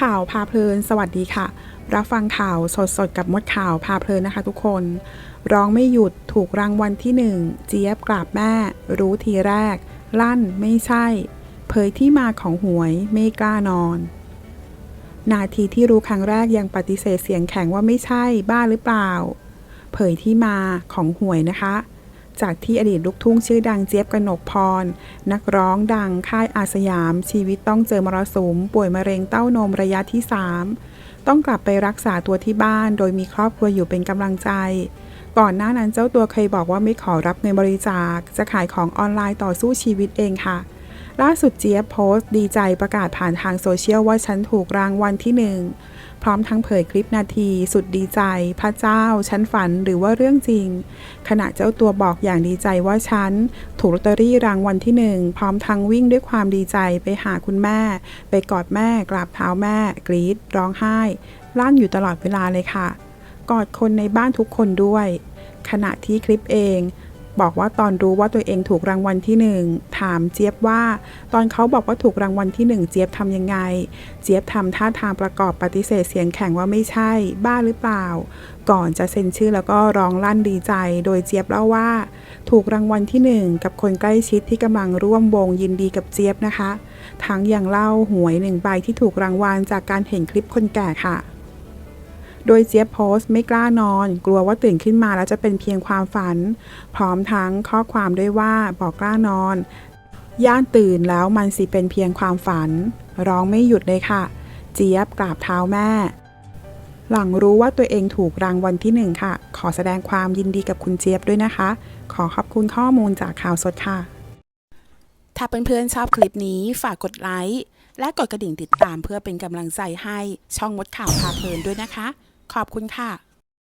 ข่าวพาเพลิน สวัสดีค่ะ รับฟังข่าวสดๆ กับมดข่าวพาเพลินนะคะทุกคน ร้องไม่หยุดถูกรางวัลที่หนึ่งเจี๊ยบกราบแม่ รู้ทีแรก ลั่นไม่ใช่ เผยที่มาของหวยไม่กล้านอน นาทีที่รู้ครั้งแรกยังปฏิเสธเสียงแข็งว่าไม่ใช่บ้าหรือเปล่า เผยที่มาของหวยนะคะ จากที่อดีตลูกทุ่งชื่อดังเจี๊ยบกนกพร นักร้องดังค่ายอาสยาม ชีวิตต้องเจอมรสุม ป่วยมะเร็งเต้านมระยะที่ 3 ต้องกลับไปรักษาตัวที่บ้าน โดยมีครอบครัวอยู่เป็นกำลังใจ ก่อนหน้านั้นเจ้าตัวเคยบอกว่าไม่ขอรับเงินบริจาค จะขายของออนไลน์ต่อสู้ชีวิตเองค่ะ ล่าสุดเจี๊ยบโพสต์ ดีใจประกาศผ่านทางโซเชียลว่าฉันถูกรางวัลที่หนึ่งพร้อมทั้งเผยคลิปนาที สุดดีใจ พระเจ้า ฉันฝันหรือว่าเรื่องจริง ขณะเจ้าตัวบอกอย่างดีใจว่าฉัน ถูกลอตเตอรี่รางวัลที่หนึ่งพร้อมทั้งวิ่งด้วยความดีใจไปหาคุณแม่ ไปกอดแม่กราบเท้าแม่ กรีดร้องไห้ ลั่นอยู่ตลอดเวลาเลยค่ะ กอดคนในบ้านทุกคนด้วย ขณะที่คลิปเอง บอกว่าตอนรู้ว่าตัวเองถูกรางวัลที่หนึ่งถามเจี๊ยบว่า ตอนเขาบอกว่าถูกรางวัลที่หนึ่งเจี๊ยบทำยังไง เจี๊ยบทำท่าทางประกอบปฏิเสธเสียงแข็งว่าไม่ใช่ บ้าหรือเปล่า ก่อนจะเซ็นชื่อแล้วก็ร้องลั่นดีใจ โดยเจี๊ยบเล่าว่า ถูกรางวัลที่หนึ่งกับคนใกล้ชิดที่กำลังร่วมวงยินดีกับเจี๊ยบนะคะ ทั้งยังเล่าหวยหนึ่งใบที่ถูกรางวัลจากการเห็นคลิปคนแก่ค่ะ โดยเจี๊ยบโพสต์ไม่กล้านอน กลัวว่าตื่นขึ้นมาแล้วจะเป็นเพียงความฝัน พร้อมทั้งข้อความด้วยว่าบอกกล้านอน ย่านตื่นแล้วมันสิเป็นเพียงความฝัน ร้องไม่หยุดเลยค่ะ เจี๊ยบกราบเท้าแม่ หลังรู้ว่าตัวเองถูกรางวัลที่หนึ่งค่ะ ขอแสดงความยินดีกับคุณเจี๊ยบด้วยนะคะ ขอขอบคุณข้อมูลจากข่าวสดค่ะ ถ้าเพื่อนๆชอบคลิปนี้ฝากกดไลค์และกดกระดิ่งติดตามเพื่อเป็นกำลังใจให้ช่องมดข่าวพาเพลินด้วยนะคะ ขอบคุณค่ะ